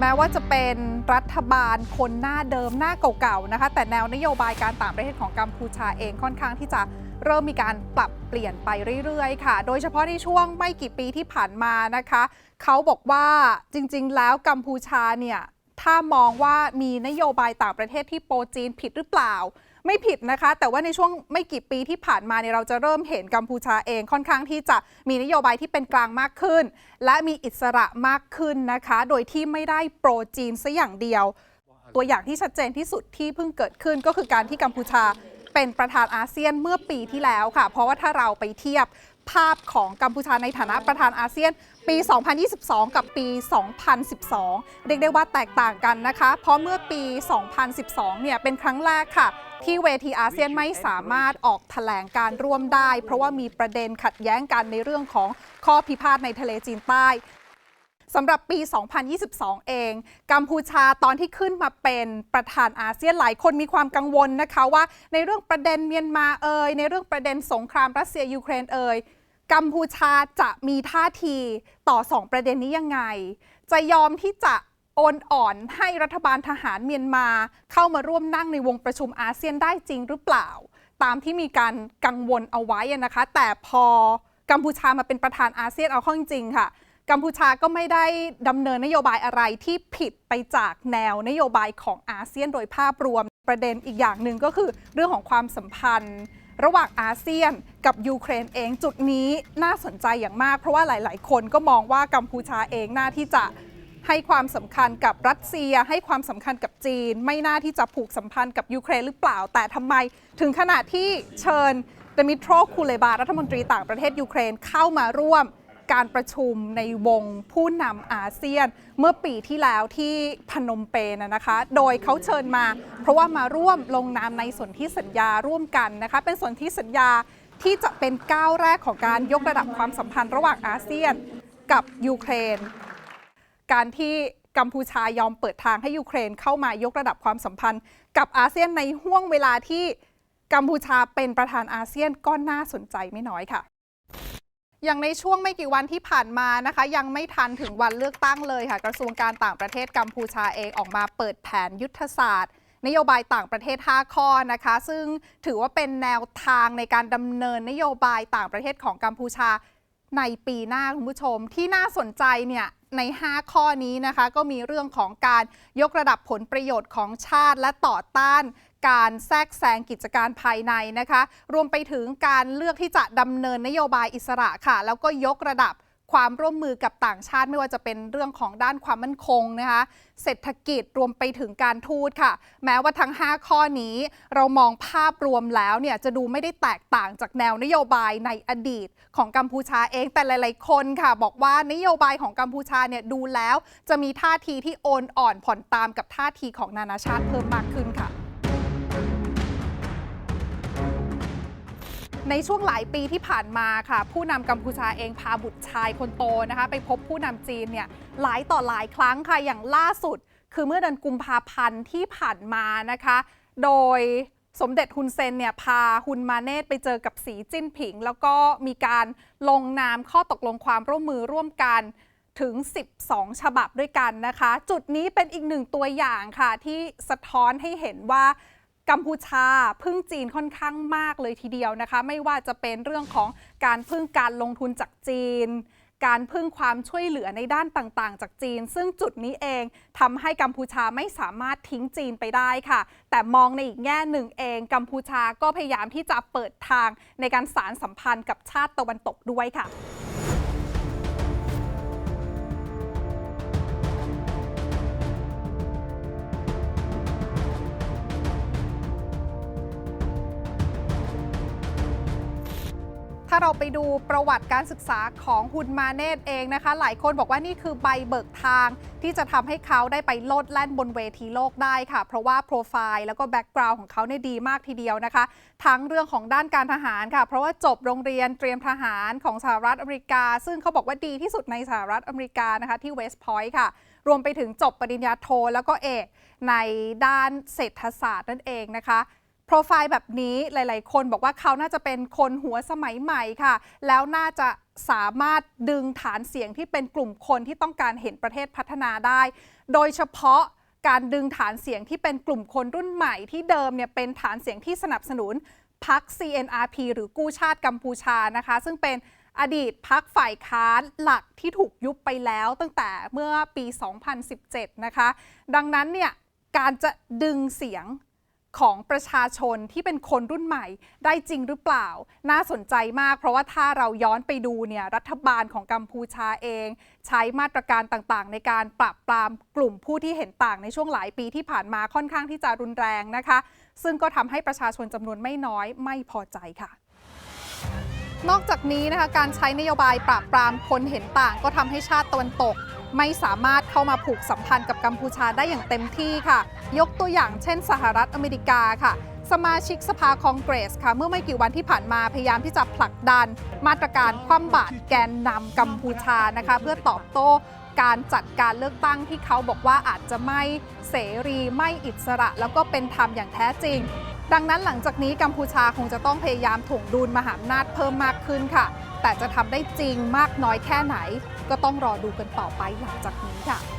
แม้ว่าจะเป็นรัฐบาลคนหน้าเดิมหน้าเก่าๆนะคะ แต่แนวนโยบายการต่างประเทศของกัมพูชาเองค่อนข้างที่จะเริ่มมีการปรับเปลี่ยนไปเรื่อยๆ ค่ะ โดยเฉพาะในช่วงไม่กี่ปีที่ผ่านมานะคะ เขาบอกว่าจริงๆ แล้วกัมพูชาเนี่ย ถ้ามองว่ามีนโยบายต่างประเทศที่โปรจีนผิดหรือเปล่า ไม่ผิดนะคะ แต่ว่าในช่วงไม่กี่ปีที่ผ่านมาเนี่ยเราจะเริ่มเห็นกัมพูชาเองค่อนข้างที่จะมีนโยบายที่เป็นกลางมากขึ้น และมีอิสระมากขึ้นนะคะ โดยที่ไม่ได้โปรจีนซะอย่างเดียว ตัวอย่างที่ชัดเจนที่สุดที่เพิ่งเกิดขึ้นก็คือการที่กัมพูชาเป็นประธานอาเซียนเมื่อปีที่แล้วค่ะ เพราะว่าถ้าเราไปเทียบ ภาพของกัมพูชาในฐานะประธานอาเซียน ปี 2022 กับปี 2012 เรียกได้ว่าแตกต่างกันนะคะ เพราะเมื่อปี 2012 เนี่ยเป็นครั้งแรกค่ะที่เวทีอาเซียนไม่สามารถออกแถลงการร่วมได้ เพราะว่ามีประเด็นขัดแย้งกันในเรื่องของข้อพิพาทในทะเลจีนใต้ สำหรับปี 2022 เอง กัมพูชาตอนที่ขึ้นมาเป็นประธานอาเซียนหลายคนมีความกังวลนะคะว่าในเรื่องประเด็นเมียนมาเอ่ยในเรื่องประเด็นสงครามรัสเซียยูเครนเอ่ยกัมพูชาจะมีท่าทีต่อ 2 ประเด็นนี้ยังไง จะยอมที่จะโอนอ่อนให้รัฐบาลทหารเมียนมา เข้ามาร่วมนั่งในวงประชุมอาเซียนได้จริงหรือเปล่า ตามที่มีการกังวลเอาไว้นะคะ แต่พอกัมพูชามาเป็นประธานอาเซียนเอาข้าจริงค่ะ กัมพูชาก็ไม่ได้ดำเนินนโยบายอะไรที่ผิดไปจากแนวนโยบายของอาเซียนโดยภาพรวมประเด็นอีกอย่างหนึ่งก็คือเรื่องของความสัมพันธ์ ระหว่างอาเซียนกับยูเครนเองจุดนี้น่าสนใจอย่างมาก เพราะว่าหลาย ๆ คนก็มองว่ากัมพูชาเองน่าที่จะให้ความสำคัญกับรัสเซีย ให้ความสำคัญกับจีน ไม่น่าที่จะผูกสัมพันธ์กับยูเครนหรือเปล่า แต่ทำไมถึงขนาดที่เชิญเดมิโตรคูเลบารัฐมนตรีต่างประเทศยูเครนเข้ามาร่วม การประชุมในวงผู้นำอาเซียน เมื่อปีที่แล้วที่พนมเปญนะนะคะ โดยเขาเชิญมา เพราะว่ามาร่วมลงนามในสนธิสัญญาร่วมกันนะคะ เป็นสนธิสัญญาที่จะเป็นก้าวแรกของการยกระดับความสัมพันธ์ระหว่างอาเซียนกับยูเครน การที่กัมพูชายอมเปิดทางให้ยูเครนเข้ามายกระดับความสัมพันธ์ กับอาเซียนในห่วงเวลาที่กัมพูชาเป็นประธานอาเซียนก็น่าสนใจไม่น้อยค่ะ อย่างในช่วงไม่กี่วันที่ผ่านมานะคะ ยังไม่ทันถึงวันเลือกตั้งเลยค่ะ กระทรวงการต่างประเทศกัมพูชาเองออกมาเปิดแผนยุทธศาสตร์นโยบายต่างประเทศ 5 ข้อนะคะ ซึ่งถือว่าเป็นแนวทางในการดำเนินนโยบายต่างประเทศของกัมพูชาในปีหน้าคุณผู้ชม ที่น่าสนใจเนี่ยใน 5 ข้อนี้นะคะ ก็มีเรื่องของการยกระดับผลประโยชน์ของชาติและต่อต้าน การแทรกแซงกิจการภายในนะคะ รวมไปถึงการเลือกที่จะดำเนินนโยบายอิสระค่ะ แล้วก็ยกระดับความร่วมมือกับต่างชาติไม่ว่าจะเป็นเรื่องของด้านความมั่นคงนะคะเศรษฐกิจรวมไปถึงการทูตค่ะ แม้ว่าทั้ง 5 ข้อนี้เรามองภาพรวมแล้วเนี่ยจะดูไม่ได้แตกต่างจากแนวนโยบายในอดีตของกัมพูชาเองแต่หลายๆคนค่ะ บอกว่านโยบายของกัมพูชาเนี่ยดูแล้วจะมีท่าทีที่โอนอ่อนผ่อนตามกับท่าทีของนานาชาติเพิ่มมากขึ้นค่ะ ในช่วงหลายปีที่ผ่านมาค่ะ ผู้นำกัมพูชาเองพาบุตรชายคนโตนะคะ ไปพบผู้นำจีนเนี่ยหลายต่อหลายครั้งค่ะอย่างล่าสุด คือเมื่อเดือนกุมภาพันธ์ที่ผ่านมานะคะ โดยสมเด็จฮุนเซนเนี่ยพาฮุนมาเนตไปเจอกับสีจิ้นผิง แล้วก็มีการลงนามข้อตกลงความร่วมมือร่วมกันถึง 12 ฉบับด้วยกันนะคะ จุดนี้เป็นอีกหนึ่งตัวอย่างค่ะ ที่สะท้อนให้เห็นว่า กัมพูชาพึ่งจีนค่อนข้างมากเลยทีเดียวนะคะ ไม่ว่าจะเป็นเรื่องของการพึ่งการลงทุนจากจีน การพึ่งความช่วยเหลือในด้านต่างๆ จากจีน ซึ่งจุดนี้เองทำให้กัมพูชาไม่สามารถทิ้งจีนไปได้ค่ะ แต่มองในอีกแง่หนึ่งเอง กัมพูชาก็พยายามที่จะเปิดทางในการสารสัมพันธ์กับชาติตะวันตกด้วยค่ะ ถ้าเราไปดูประวัติการศึกษาของฮุนมาเนตเองนะคะ หลายคนบอกว่านี่คือใบเบิกทางที่จะทำให้เขาได้ไปโลดแล่นบนเวทีโลกได้ค่ะ เพราะว่าโปรไฟล์แล้วก็แบ็กกราวน์ของเขาเนี่ยดีมากทีเดียวนะคะ ทั้งเรื่องของด้านการทหารค่ะ เพราะว่าจบโรงเรียนเตรียมทหารของสหรัฐอเมริกา ซึ่งเขาบอกว่าดีที่สุดในสหรัฐอเมริกานะคะที่เวสต์พอยต์ค่ะรวมไปถึงจบปริญญาโทแล้วก็เอกในด้านเศรษฐศาสตร์นั่นเองนะคะ โปรไฟล์แบบนี้หลาย ๆ คนบอกว่าเขาน่าจะเป็นคนหัวสมัยใหม่ค่ะ แล้วน่าจะสามารถดึงฐานเสียงที่เป็นกลุ่มคนที่ต้องการเห็นประเทศพัฒนาได้ โดยเฉพาะการดึงฐานเสียงที่เป็นกลุ่มคนรุ่นใหม่ที่เดิมเนี่ยเป็นฐานเสียงที่สนับสนุนพรรค CNRP หรือกู้ชาติกัมพูชานะคะ ซึ่งเป็นอดีตพักฝ่ายค้านหลักที่ถูกยุบไปแล้วตั้งแต่เมื่อปี 2017 นะคะ ดังนั้นเนี่ยการจะดึงเสียง ของประชาชนที่เป็นคนรุ่นใหม่ได้จริงหรือเปล่า น่าสนใจมาก เพราะว่าถ้าเราย้อนไปดูเนี่ยรัฐบาลของกัมพูชาเอง ใช้มาตรการต่างๆ ในการปราบปรามกลุ่มผู้ที่เห็นต่างในช่วงหลายปีที่ผ่านมาค่อนข้างที่จะรุนแรงนะคะ ซึ่งก็ทำให้ประชาชนจำนวนไม่น้อยไม่พอใจค่ะนอกจากนี้นะคะการใช้นโยบายปราบปรามคนเห็นต่าง ก็ทำให้ชาติตะวันตก ไม่สามารถเข้ามาผูกสัมพันธ์กับกัมพูชาได้อย่างเต็มที่ค่ะ ยกตัวอย่างเช่น สหรัฐอเมริกาค่ะ สมาชิกสภาคองเกรสค่ะ เมื่อไม่กี่วันที่ผ่านมาพยายามที่จะผลักดัน มาตรการคว่ำบาตรแกนนำกัมพูชานะคะ เพื่อตอบโต้การจัดการเลือกตั้งที่เขาบอกว่าอาจจะไม่เสรีไม่อิสระ แล้วก็เป็นธรรมอย่างแท้จริง ดังนั้นหลังจากนี้กัมพูชาคงจะต้องพยายามถ่วงดุลมหาอำนาจเพิ่มมากขึ้นค่ะ แต่จะทำได้จริงมากน้อยแค่ไหน ก็ต้องรอดูกันต่อไปหลังจากนี้ค่ะ